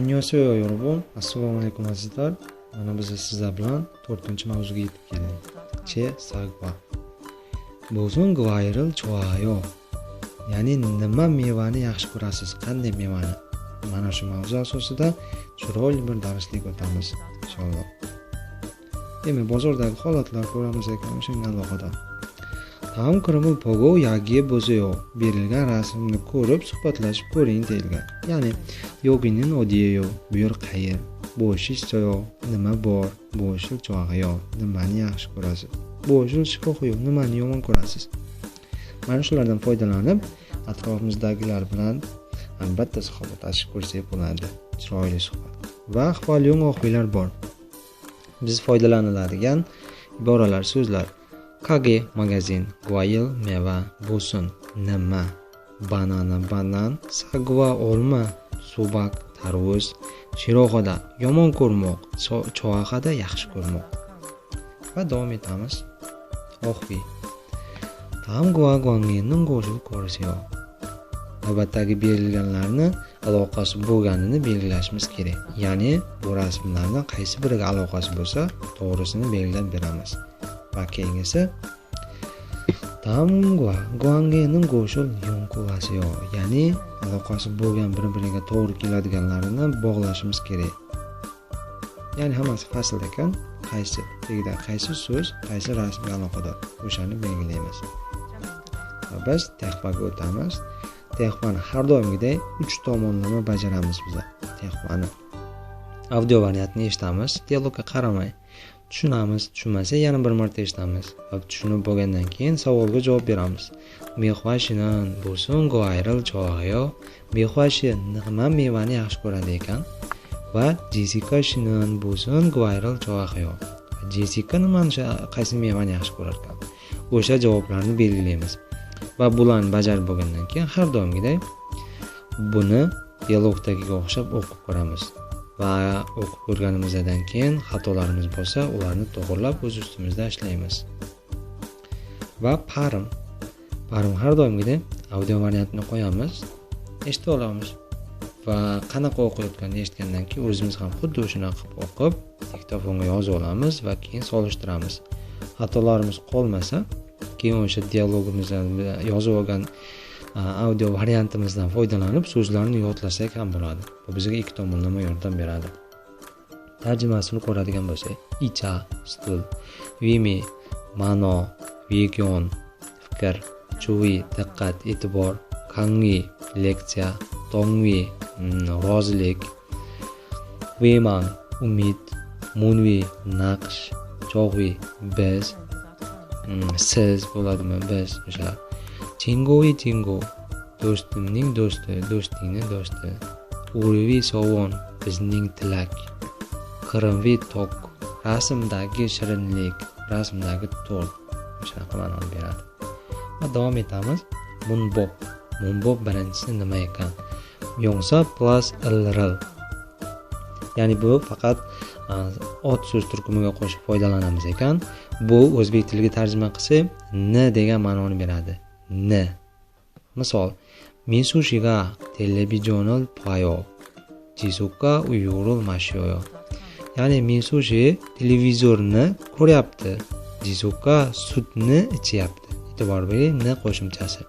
Annyeonghaseyo yorubon assalomu alaykum azizlar. Mana biz sizlar bilan to'rtinchi mavzuga yetib keldik. Che sagva bozung vayril chuayo ya'ni nima mevani yaxshi ko'rasiz? Qanday mevani? Mana shu mavzu asosida chiroyli bir darslik o'tamiz inshaalloh demak bozordagi holatlar ko'ramiz ekan o'shanga alohida tam kirimi pogov yagiye bo'zayo berilgan rasmni ko'rib suhbatlashib ko'ring deyilgan. Ya'ni yoginin odiyeyo bu yer qayer bo'shishchoyo nima bor bo'shil chog'iyo nimani yaxshi ko'rasiz bo'shil shikohiyo nimani yomon ko'rasiz. Mana shulardan foydalanib atrofimizdagilar bilan albatta suhbatlashib ko'rsak bo'ladi. Chiroyli suhbat va ahvolyong ohiylar bor. Biz foydalaniladigan iboralar so'zlar kage magazin guayil meva busun nima? Banana banan sagva olma subak tarvuz shiroxada yomon ko'rmoq choahada yaxshi ko'rmoq. Va davom etamiz. Oh, Oxviy tamgva guangenning go'shini navbatdagi berilganlarni aloqasi bo'lganini belgilashimiz kerak. Ya'ni bu rasmlarni qaysi biriga aloqasi bo'lsa to'g'risini belgilab beramiz. Va keyingisi tamgva guangening go'shul yunquvasiyo ya'ni aloqasi bo'lgan bir biriga to'g'ri keladiganlarini bog'lashimiz kerak ya'ni hammasi fasl ekan qaysi tagida qaysi so'z qaysi rasmga aloqador o'shani belgilaymiz va biz tehpaga o'tamiz tehpani har doimgidek uch tomonlama bajaramiz biza. tehpani audio variantni eshitamiz. Dialogga qaramay tushunamiz tushunmasa yana bir marta eshitamiz va tushunib bo'lgandan keyin savolga javob beramiz. Mehvashinan bo'lsin ayril chog'iyo mehvashi nima mevani yaxshi ko'radi ekan? Va jessika shinan bo'lsin ayril chog'iyo jessika nimani qaysi mevani yaxshi ko'rar ekan? O'sha javoblarni belgilaymiz. Va bularni bajarib bo'lgandan keyin har doimgidek buni dialogdagiga o'xshab o'qib ko'ramiz. Va o'qib ko'rganimizdan keyin xatolarimiz bo'lsa ularni to'g'irlab o'z ustimizda ishlaymiz. Va parim parim har doimgidek audio variantini qo'yamiz eshita olamiz. Va qanaqa o'qiyotganini eshitgandan keyin o'zimiz ham xuddi o'shanaqa qilib o'qib diktofonga yozib olamiz va keyin solishtiramiz. Xatolarimiz qolmasa keyin o'sha dialogimizni yozib olgan audio variantimizdan foydalanib so'zlarni yodlasak ham bo'ladi. Bu bizga ikki tomonlama yordam beradi. Tarjimasini ko'radigan bo'lsak icha stul vimi ma'no vegon fikr chuvi diqqat e'tibor kangi leksiya tongvi mm, rozilik veman umid munvi naqsh chog'vi biz mm, siz bo'ladimi biz o'sha chingovi chengo do'stimning do'sti do'stingni do'sti. Urvi sovun bizning tilak. Qirimvi tok rasmdagi shirinlik rasmdagi to'rt shunaqa ma'noni beradi. Va davom etamiz. Munbob munbob birinchisi nima ekan? Yongsa plus ilril ya'ni bu faqat ot so'z turkumiga qo'shib foydalanamiz ekan. Bu o'zbek tiliga tarjima qilsak n degan ma'noni beradi. N misol minsushiga televizional payo Jisukka uyurul mashyoyo ya'ni minsushi televizorni ko'ryapti Jisukka sutni ichyapti e'tibor bering n qo'shimchasi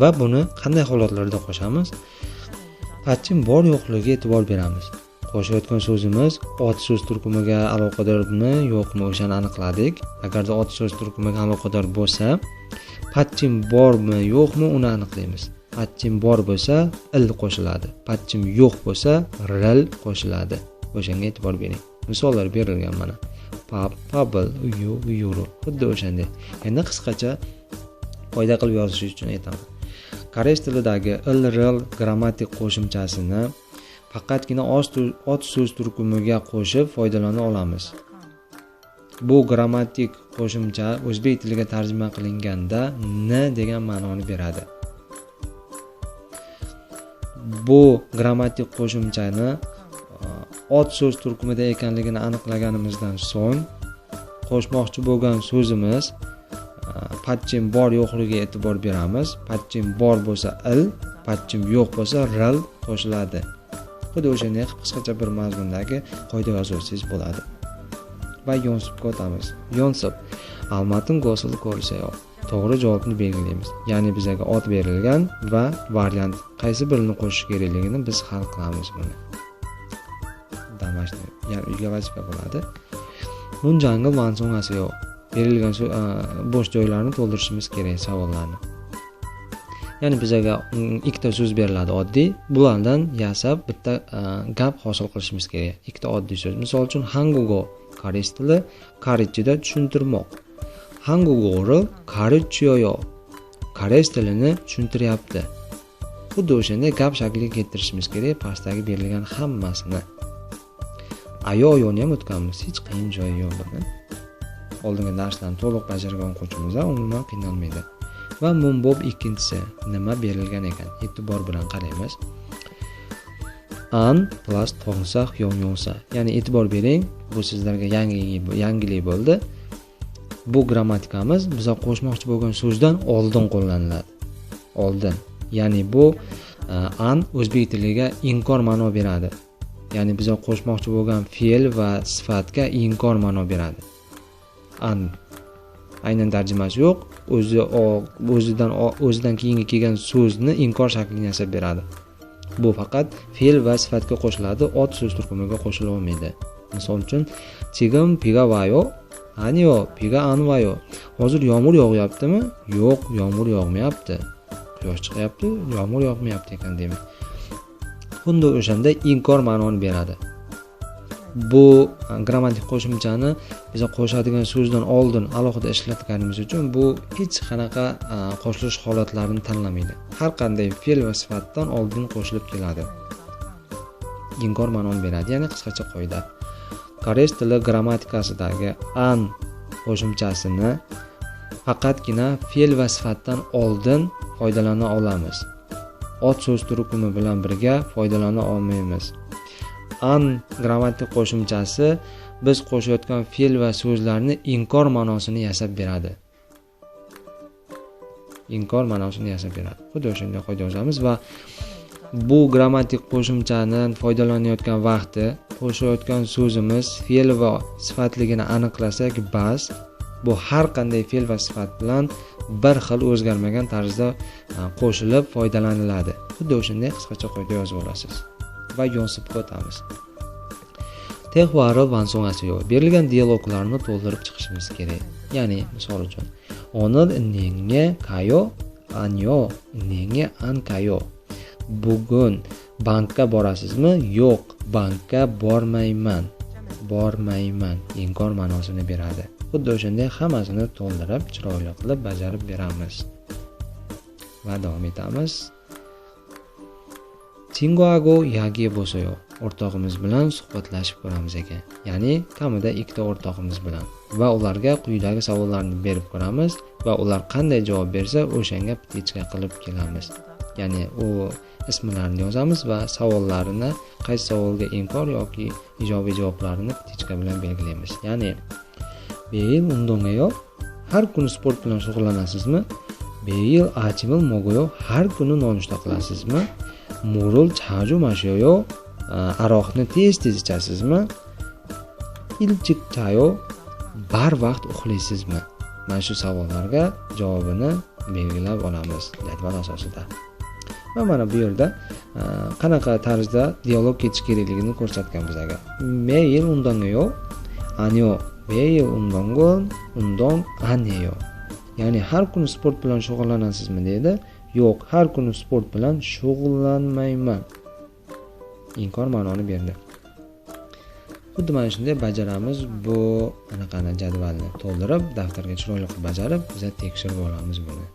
va buni qanday holatlarda qo'shamiz pachim bor yo'qligiga e'tibor beramiz qo'shayotgan so'zimiz ot so'z turkumiga aloqadormi yo'qmi o'shani aniqladik agarda ot so'z turkumiga aloqador bo'lsa patchim bormi yo'qmi uni aniqlaymiz. Patchim bor bo'lsa il qo'shiladi. Patchim yo'q bo'lsa ril qo'shiladi. O'shanga e'tibor bering. Misollar berilgan mana. Pab pabl uyu uyuru xuddi o'shanday. Endi qisqacha foyda qilib yozish uchun aytaman. Koreys tilidagi il ril grammatik qo'shimchasini faqatgina ot so'z turkumiga qo'shib foydalana olamiz. Bu grammatik qo'shimcha o'zbek tiliga tarjima qilinganda n degan ma'noni beradi. Bu grammatik qo'shimchani e, ot so'z turkumida ekanligini aniqlaganimizdan so'ng qo'shmoqchi bo'lgan so'zimiz e, patchim bor yo'qligiga e'tibor beramiz. Patchim bor bo'lsa il patchim yo'q bo'lsa ril qo'shiladi. Xuddi o'shanday qisqacha bir mazmundagi qoida yozib bo'ladi. Va yonsibga o'tamiz yonsib. Almatin gosil ko'rsayoq to'g'ri javobni belgilaymiz. Ya'ni bizaga ot berilgan va variant qaysi birini qo'shish kerakligini biz hal qilamiz buni. Домашний ya'ni uyga vazifa bo'ladi. Munjangi vansongasi yo'q. Berilgan bo'sh joylarni to'ldirishimiz kerak savollarni. Ya'ni bizaga mm, ikkita so'z beriladi oddiy. Bulardan yasab bitta gap hosil qilishimiz kerak. Ikkita oddiy so'z. Misol uchun hangugo. Koreys tili koreychada tushuntirmoq. Hangugori koreychiyoyo koreys tilini tushuntiryapti. Xuddi o'shanday gap shakliga keltirishimiz kerak pastdagi berilgan hammasini. Ayo oyoni ham o'tganmiz hech qiyin joyi yo'q buni oldingi darslarni to'liq bajargan o'quvchimizlar umuman qiynalmaydi. Va mumbob ikkinchisi nima berilgan ekan e'tibor bilan qaraymiz. An plus tog'sa yonsa ya'ni e'tibor bering bu sizlarga yangi yangilik bo'ldi. Bu grammatikamiz biza qo'shmoqchi bo'lgan so'zdan oldin qo'llaniladi. Oldin. Ya'ni bu e, an o'zbek tiliga inkor ma'no beradi. Ya'ni biza qo'shmoqchi bo'lgan fe'l va sifatga inkor ma'no beradi. An. Aynan tarjimasi yo'q. O'zi o'zidan o'zidan keyingi kelgan so'zni inkor shaklini yasab beradi. Bu faqat fe'l va sifatga qo'shiladi. Ot so'z turkumiga qo'shilolmaydi misol uchun chigim pigavayo aniyo piga anvayo hozir yomg'ir yog'yaptimi? Yo'q yomg'ir yog'mayapti. Quyosh chiqyapti yomg'ir yog'mayapti ekan demak. Xuddi o'shanda inkor ma'noni beradi. Bu grammatik qo'shimchani biza qo'shadigan so'zdan oldin alohida ishlatganimiz uchun bu hech qanaqa qo'shilish holatlarini tanlamaydi. Har qanday fe'l va sifatdan oldin qo'shilib keladi. Inkor ma'noni beradi. Ya'ni qisqacha qoida. Koreys tili grammatikasidagi an qo'shimchasini faqatgina fe'l va sifatdan oldin foydalana olamiz. Ot so'z turkumi bilan birga foydalana olmaymiz. An grammatik qo'shimchasi biz qo'shayotgan fe'l va so'zlarni inkor ma'nosini yasab beradi. Inkor ma'nosini yasab beradi. Xuddi o'shanday qoida yozamiz va bu grammatik qo'shimchadan foydalanayotgan vaqti qo'shayotgan so'zimiz fe'l va sifatligini aniqlasak bas bu har qanday fe'l va sifat bilan bir xil o'zgarmagan tarzda qo'shilib foydalaniladi. Xuddi o'shanday qisqacha qoida yozib olasiz. Va yonsibga o'tamiz. Tehvari vansongasiyo berilgan dialoglarni to'ldirib chiqishimiz kerak. Ya'ni misol uchun onil nenge kayo anyo nenge an kayo bugun bankka borasizmi? Yo'q bankka bormayman. Bormayman. Inkor ma'nosini beradi. Xuddi o'shanday hammasini to'ldirib chiroyli qilib bajarib beramiz. Va davom etamiz. Chinguago yagi bo'lsayo o'rtog'imiz bilan suhbatlashib ko'ramiz ekan. Ya'ni kamida ikkita o'rtog'imiz bilan. Va ularga quyidagi savollarni berib ko'ramiz va ular qanday javob bersa o'shanga птичка qilib kelamiz. Ya'ni u ismlarini yozamiz va savollarini qaysi savolga inkor yoki ijobiy javoblarini птичка bilan belgilaymiz. Ya'ni beil undongayo har kuni sport bilan shug'ullanasizmi? Beil achimil mogoyo har kuni nonushta qilasizmi? Murul 자주 마셔요? E, aroqni tez tez ichasizmi ilchik chayo barvaqt uxlaysizmi? Mana shu savollarga javobini belgilab olamiz jadval asosida. Va mana bu yerda e, qanaqa tarzda dialog ketishi kerakligini ko'rsatgan bizaga meyil undanyo anyo meyil undangon undon anyo. Ya'ni har kuni sport bilan shug'ullanasizmi deydi. Yo'q har kuni sport bilan shug'ullanmayman. Inkor ma'noni berdi. Xuddi mana shunday bajaramiz bu anaqani jadvalni to'ldirib daftarga chiroyli qilib bajarib biza tekshirib olamiz buni.